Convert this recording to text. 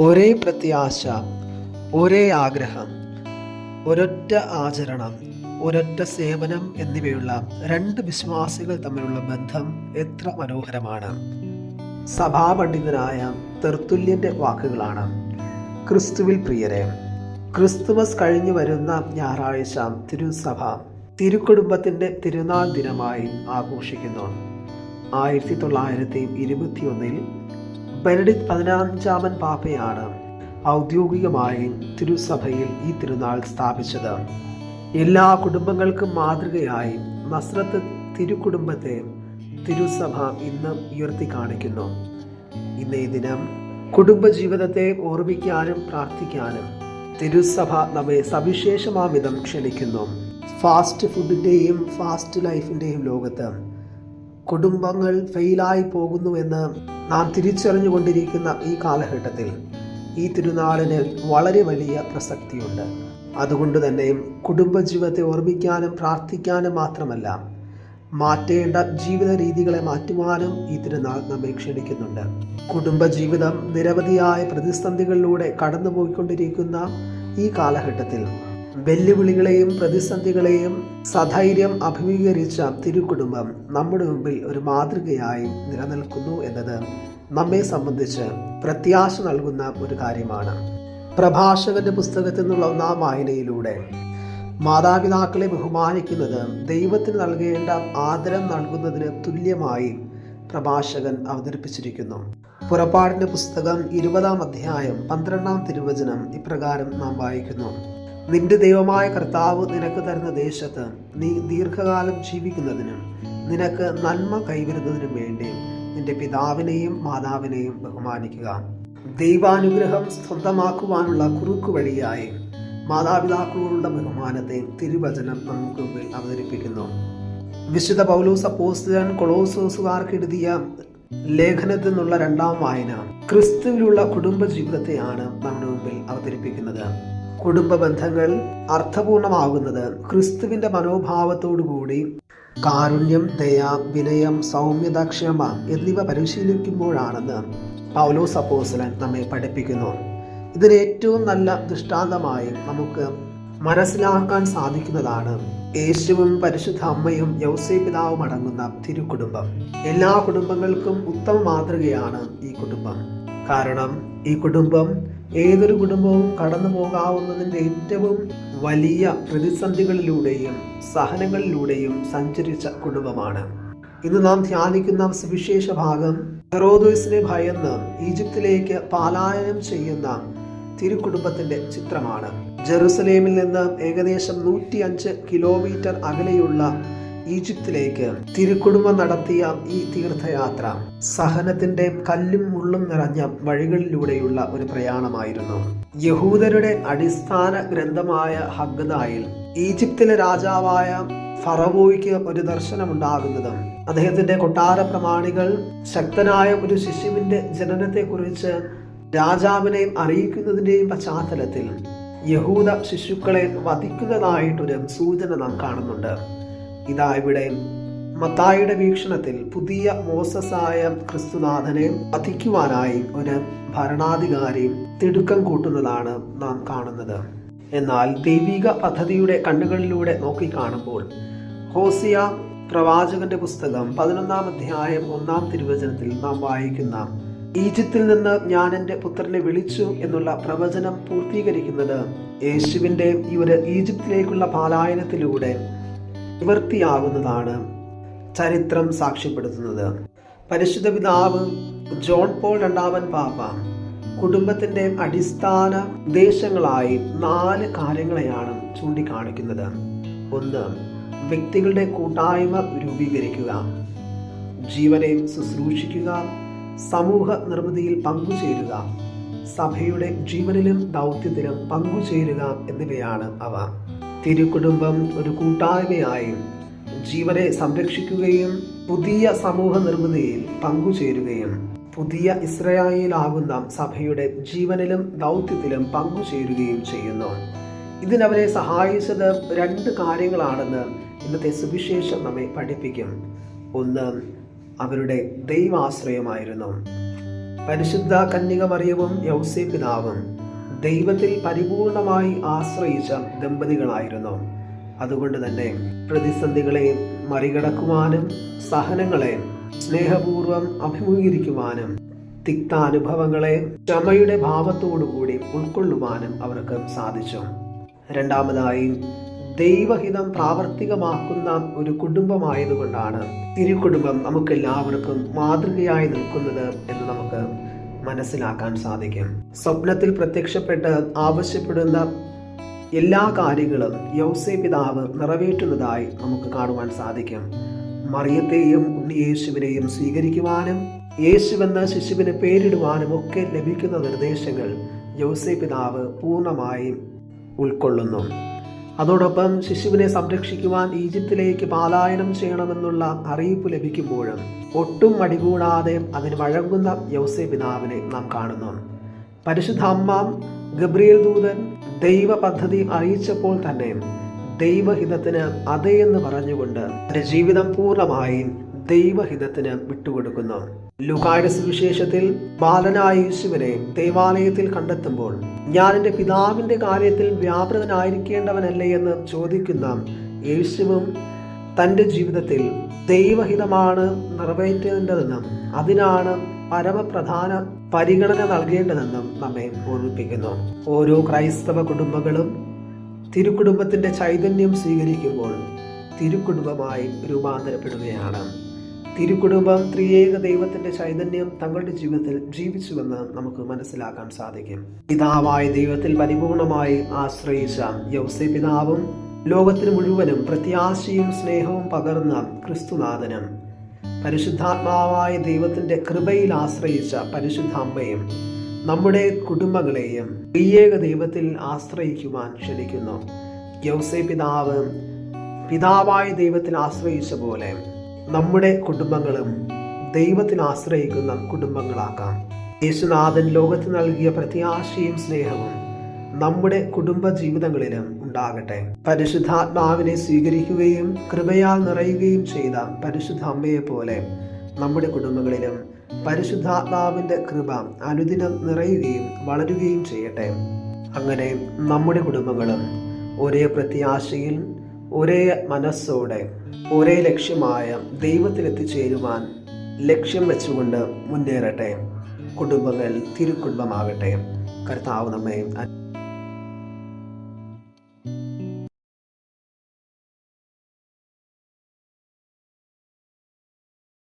ഒരേ പ്രത്യാശ ഒരേ ആഗ്രഹം ഒരൊറ്റ ആചരണം ഒരൊറ്റ സേവനം എന്നിവയുള്ള രണ്ട് വിശ്വാസികൾ തമ്മിലുള്ള ബന്ധം എത്ര മനോഹരമാണ്. സഭാപണ്ഡിതനായ തെർത്തുല്യന്റെ വാക്കുകളാണ്. ക്രിസ്തുവിൽ പ്രിയരെ ക്രിസ്തുമസ് കഴിഞ്ഞു വരുന്ന ഞായറാഴ്ച തിരുസഭ തിരുക്കുടുംബത്തിന്റെ തിരുനാൾ ദിനമായി ആഘോഷിക്കുന്നു. ആയിരത്തി തൊള്ളായിരത്തി ഇരുപത്തിയൊന്നിൽ ബെനഡിക് പതിനഞ്ചാമൻ പാപ്പയാണ് ഔദ്യോഗികമായി തിരുസഭയിൽ ഈ തിരുനാൾ സ്ഥാപിച്ചത്. എല്ലാ കുടുംബങ്ങൾക്കും മാതൃകയായി നസ്രത്ത് തിരുക്കുടുംബത്തെ തിരുസഭ ഇന്ന് ഉയർത്തി കാണിക്കുന്നു. ഇന്നേ ദിനം കുടുംബജീവിതത്തെ ഓർമ്മിക്കാനും പ്രാർത്ഥിക്കാനും തിരുസഭ നമ്മെ സവിശേഷമാവിധം ക്ഷണിക്കുന്നു. ഫാസ്റ്റ് ഫുഡിന്റെയും ഫാസ്റ്റ് ലൈഫിന്റെയും ലോകത്ത് കുടുംബങ്ങൾ ഫെയിലായി പോകുന്നുവെന്ന് നാം തിരിച്ചറിഞ്ഞുകൊണ്ടിരിക്കുന്ന ഈ കാലഘട്ടത്തിൽ ഈ തിരുനാളിന് വളരെ വലിയ പ്രസക്തിയുണ്ട്. അതുകൊണ്ട് തന്നെ കുടുംബജീവിതത്തെ ഓർമ്മിക്കാനും പ്രാർത്ഥിക്കാനും മാത്രമല്ല മാറ്റേണ്ട ജീവിത രീതികളെ മാറ്റുവാനും ഈ തിരുനാൾ നമ്മെ ക്ഷണിക്കുന്നുണ്ട്. കുടുംബജീവിതം നിരവധിയായ പ്രതിസന്ധികളിലൂടെ കടന്നുപോയിക്കൊണ്ടിരിക്കുന്ന ഈ കാലഘട്ടത്തിൽ വെല്ലുവിളികളെയും പ്രതിസന്ധികളെയും സധൈര്യം അഭിമുഖീകരിച്ച തിരുക്കുടുംബം നമ്മുടെ മുമ്പിൽ ഒരു മാതൃകയായി നിലനിൽക്കുന്നു എന്നത് നമ്മെ സംബന്ധിച്ച് പ്രത്യാശ നൽകുന്ന ഒരു കാര്യമാണ്. പ്രഭാഷകന്റെ പുസ്തകത്തിൽ നിന്നുള്ള ഒന്നാം വായനയിലൂടെ മാതാപിതാക്കളെ ബഹുമാനിക്കുന്നത് ദൈവത്തിന് നൽകേണ്ട ആദരം നൽകുന്നതിന് തുല്യമായി പ്രഭാഷകൻ അവതരിപ്പിച്ചിരിക്കുന്നു. പുറപ്പാടിന്റെ പുസ്തകം ഇരുപതാം അധ്യായം പന്ത്രണ്ടാം തിരുവചനം ഇപ്രകാരം നാം വായിക്കുന്നു. നിന്റെ ദൈവമായ കർത്താവ് നിനക്ക് തരുന്ന ദേശത്ത് നീ ദീർഘകാലം ജീവിക്കുന്നതിനും നിനക്ക് നന്മ കൈവരുന്നതിനും വേണ്ടി നിന്റെ പിതാവിനെയും മാതാവിനെയും ബഹുമാനിക്കുക. ദൈവാനുഗ്രഹം സ്വന്തമാക്കുവാനുള്ള കുറുക്കു വഴിയായി മാതാപിതാക്കളോടുള്ള ബഹുമാനത്തെ തിരുവചനം നമുക്ക് അവതരിപ്പിക്കുന്നു. വിശുദ്ധ പൗലോസ് അപ്പോസ്തലൻ കൊളോസോസുകാർക്ക് എഴുതിയ ലേഖനത്തിൽ നിന്നുള്ള രണ്ടാം വായന ക്രിസ്തുവിലുള്ള കുടുംബ ജീവിതത്തെയാണ് നമ്മുടെ മുമ്പിൽ അവതരിപ്പിക്കുന്നത്. കുടുംബ ബന്ധങ്ങൾ അർത്ഥപൂർണമാകുന്നത് ക്രിസ്തുവിന്റെ മനോഭാവത്തോടുകൂടി കാരുണ്യം ദയ വിനയം സൗമ്യത ക്ഷമ എന്നിവ പരിശീലിക്കുമ്പോഴാണെന്ന് പൗലോസ് അപ്പോസ്തലൻ നമ്മെ പഠിപ്പിക്കുന്നു. ഇതിന് ഏറ്റവും നല്ല ദൃഷ്ടാന്തമായി നമുക്ക് മനസ്സിലാക്കാൻ സാധിക്കുന്നതാണ് യേശുവും പരിശുദ്ധ അമ്മയും യൗസേ പിതാവും അടങ്ങുന്ന തിരുക്കുടുംബം. എല്ലാ കുടുംബങ്ങൾക്കും ഉത്തമ മാതൃകയാണ് ഈ കുടുംബം. കാരണം ഈ കുടുംബം ഏതൊരു കുടുംബവും കടന്നു പോകാവുന്നതിന്റെ ഏറ്റവും വലിയ പ്രതിസന്ധികളിലൂടെയും സഹനങ്ങളിലൂടെയും സഞ്ചരിച്ച കുടുംബമാണ്. ഇന്ന് നാം ധ്യാനിക്കുന്ന സുവിശേഷ ഭാഗം ഹെറോദോസിനെ ഭയന്ന് ഈജിപ്തിലേക്ക് പാലായനം ചെയ്യുന്ന തിരുക്കുടുംബത്തിന്റെ ചിത്രമാണ്. ജെറുസലേമിൽ നിന്ന് ഏകദേശം നൂറ്റി അഞ്ച് കിലോമീറ്റർ അകലെയുള്ള ഈജിപ്തിലേക്ക് തിരുക്കുടുംബം നടത്തിയ ഈ തീർത്ഥയാത്ര സഹനത്തിന്റെ കല്ലും മുള്ളും നിറഞ്ഞ വഴികളിലൂടെയുള്ള ഒരു പ്രയാണമായിരുന്നു. യഹൂദരുടെ അടിസ്ഥാന ഗ്രന്ഥമായ ഹഗ്ദായിൽ ഈജിപ്തിലെ രാജാവായ ഫറവോയ്ക്ക് ഒരു ദർശനമുണ്ടാകുന്നതും അദ്ദേഹത്തിന്റെ കൊട്ടാര പ്രമാണികൾ ശക്തനായ ഒരു ശിശുവിന്റെ ജനനത്തെക്കുറിച്ച് രാജാവിനെ അറിയിക്കുന്നതിന്റെയും പശ്ചാത്തലത്തിൽ യഹൂദ ശിശുക്കളെ വധിക്കുന്നതായിട്ടൊരു സൂചന നാം കാണുന്നുണ്ട്. ഇതാ ഇവിടെ മത്തായിയുടെ വീക്ഷണത്തിൽ പുതിയ മോസസായ ക്രിസ്തുനാഥനെ വധിക്കുവാനായി ഒരു ഭരണാധികാരി തിടുക്കം കൂട്ടുന്നതാണ് നാം കാണുന്നത്. എന്നാൽ ദൈവിക പദ്ധതിയുടെ കണ്ണുകളിലൂടെ നോക്കിക്കാണുമ്പോൾ ഹോസിയ പ്രവാചകന്റെ പുസ്തകം പതിനൊന്നാം അധ്യായം ഒന്നാം തിരുവചനത്തിൽ നാം വായിക്കുന്ന ഈജിപ്തിൽ നിന്ന് ഞാൻ എന്റെ പുത്രനെ വിളിച്ചു എന്നുള്ള പ്രവചനം പൂർത്തീകരിക്കുന്നത് യേശുവിന്റെ ഈ ഒരു ഈജിപ്തിലേക്കുള്ള പാലായനത്തിലൂടെ നിവൃത്തിയാകുന്നതാണ് ചരിത്രം സാക്ഷ്യപ്പെടുത്തുന്നത്. പരിശുദ്ധ പിതാവ് ജോൺ പോൾ രണ്ടാമൻ പാപ്പ കുടുംബത്തിന്റെ അടിസ്ഥാന ഉദ്ദേശങ്ങളായി നാല് കാര്യങ്ങളെയാണ് ചൂണ്ടിക്കാണിക്കുന്നത്. ഒന്ന് വ്യക്തികളുടെ കൂട്ടായ്മ രൂപീകരിക്കുക. ജീവനെ ശുശ്രൂഷിക്കുക. സമൂഹ നിർമ്മിതിയിൽ പങ്കുചേരുക. സഭയുടെ ജീവനിലും ദൗത്യത്തിലും പങ്കുചേരുക എന്നിവയാണ് അവ. തിരുക്കുടുംബം ഒരു കൂട്ടായ്മയായി ജീവനെ സംരക്ഷിക്കുകയും പുതിയ സമൂഹ നിർമ്മിതിയിൽ പങ്കുചേരുകയും പുതിയ ഇസ്രയേലാകുന്ന സഭയുടെ ജീവനിലും ദൗത്യത്തിലും പങ്കുചേരുകയും ചെയ്യുന്നു. ഇതിനവരെ സഹായിച്ചത് രണ്ട് കാര്യങ്ങളാണെന്ന് ഇന്നത്തെ സുവിശേഷം നമ്മെ പഠിപ്പിക്കും. ഒന്ന് അവരുടെ ദൈവാശ്രയമായിരുന്നു. പരിശുദ്ധ കന്യകമറിയവും യൗസേ പിതാവും ദൈവത്തിൽ പരിപൂർണമായി ആശ്രയിച്ച ദമ്പതികളായിരുന്നു. അതുകൊണ്ട് തന്നെ പ്രതിസന്ധികളെ മറികടക്കുവാനും സഹനങ്ങളെ സ്നേഹപൂർവം അഭിമുഖീകരിക്കുവാനും തിക്താനുഭവങ്ങളെ ക്ഷമയുടെ ഭാവത്തോടുകൂടി ഉൾക്കൊള്ളുവാനും അവർക്ക് സാധിച്ചു. രണ്ടാമതായി ദൈവഹിതം പ്രാവർത്തികമാക്കുന്ന ഒരു കുടുംബമായതുകൊണ്ടാണ് തിരുക്കുടുംബം നമുക്കെല്ലാവർക്കും മാതൃകയായി നിൽക്കുന്നത് എന്ന് നമുക്ക് മനസ്സിലാക്കാൻ സാധിക്കും. സ്വപ്നത്തിൽ പ്രത്യക്ഷപ്പെട്ട് ആവശ്യപ്പെടുന്ന എല്ലാ കാര്യങ്ങളും യൗസേ പിതാവ് നിറവേറ്റുന്നതായി നമുക്ക് കാണുവാൻ സാധിക്കും. മറിയത്തെയും ഉണ്ണിയേശുവിനെയും സ്വീകരിക്കുവാനും യേശുവെന്ന ശിശുവിന് പേരിടുവാനും ഒക്കെ ലഭിക്കുന്ന നിർദ്ദേശങ്ങൾ യൗസേ പിതാവ് പൂർണമായും ഉൾക്കൊള്ളുന്നു. അതോടൊപ്പം ശിശുവിനെ സംരക്ഷിക്കുവാൻ ഈജിപ്തിലേക്ക് പാലായനം ചെയ്യണമെന്നുള്ള അറിയിപ്പ് ലഭിക്കുമ്പോഴും ഒട്ടും മടികൂടാതെ അതിന് വഴങ്ങുന്ന യൗസേ പിതാവിനെ നാം കാണുന്നു. പരിശുദ്ധ അമ്മ ഗബ്രിയേൽ ദൂതൻ ദൈവ പദ്ധതി അറിയിച്ചപ്പോൾ തന്നെ ദൈവഹിതത്തിന് അതേ എന്ന് പറഞ്ഞുകൊണ്ട് തന്റെ ജീവിതം പൂർണമായും ദൈവഹിതത്തിന് വിട്ടുകൊടുക്കുന്നു. ലുക്കായുടെ സുവിശേഷത്തിൽ ബാലനായ യേശുവിനെ ദൈവാലയത്തിൽ കണ്ടെത്തുമ്പോൾ ഞാൻ എന്റെ പിതാവിന്റെ കാര്യത്തിൽ വ്യാപൃതനായിരിക്കേണ്ടവനല്ലേ എന്ന് ചോദിക്കുന്ന യേശുവും തന്റെ ജീവിതത്തിൽ ദൈവഹിതമാണ് നിറവേറ്റേണ്ടതെന്നും അതിനാണ് പരമപ്രധാന പരിഗണന നൽകേണ്ടതെന്നും നമ്മെ ഓർമ്മിപ്പിക്കുന്നു. ഓരോ ക്രൈസ്തവ കുടുംബങ്ങളും തിരുക്കുടുംബത്തിന്റെ ചൈതന്യം സ്വീകരിക്കുമ്പോൾ തിരുക്കുടുംബമായി രൂപാന്തരപ്പെടുകയാണ്. തിരുക്കുടുംബം ത്രിയേക ദൈവത്തിന്റെ ചൈതന്യം തങ്ങളുടെ ജീവിതത്തിൽ ജീവിച്ചുവെന്ന് നമുക്ക് മനസ്സിലാക്കാൻ സാധിക്കും. പിതാവായ ദൈവത്തിൽ പരിപൂർണമായി ആശ്രയിച്ച യൗസെ പിതാവും ലോകത്തിന് മുഴുവനും പ്രത്യാശയും സ്നേഹവും പകർന്ന ക്രിസ്തുനാഥനും പരിശുദ്ധാത്മാവായ ദൈവത്തിന്റെ കൃപയിൽ ആശ്രയിച്ച പരിശുദ്ധ അമ്മയും നമ്മുടെ കുടുംബങ്ങളെയും ത്രിയേക ദൈവത്തിൽ ആശ്രയിക്കുവാൻ ക്ഷണിക്കുന്നു. യൗസെ പിതാവ് പിതാവായ ദൈവത്തിൽ ആശ്രയിച്ച പോലെ നമ്മുടെ കുടുംബങ്ങളും ദൈവത്തിൽ ആശ്രയിക്കുന്ന കുടുംബങ്ങളാക്കാം യേശുനാഥൻ ലോകത്ത് നൽകിയ പ്രത്യാശയും സ്നേഹവും നമ്മുടെ കുടുംബ ജീവിതങ്ങളിലും ഉണ്ടാകട്ടെ. പരിശുദ്ധാത്മാവിനെ സ്വീകരിക്കുകയും കൃപയാൽ നിറയുകയും ചെയ്ത പരിശുദ്ധ അമ്മയെ പോലെ നമ്മുടെ കുടുംബങ്ങളിലും പരിശുദ്ധാത്മാവിന്റെ കൃപ അനുദിനം നിറയുകയും വളരുകയും ചെയ്യട്ടെ. അങ്ങനെ നമ്മുടെ കുടുംബങ്ങളും ഒരേ പ്രത്യാശയിൽ ഒരേ മനസ്സോടെ ഒരേ ലക്ഷ്യമായ ദൈവത്തിലെത്തിച്ചേരുവാൻ ലക്ഷ്യം വെച്ചുകൊണ്ട് മുന്നേറട്ടെ. കുടുംബങ്ങൾ തിരുക്കുടുംബമാകട്ടെ. കർത്താവ് നമ്മെ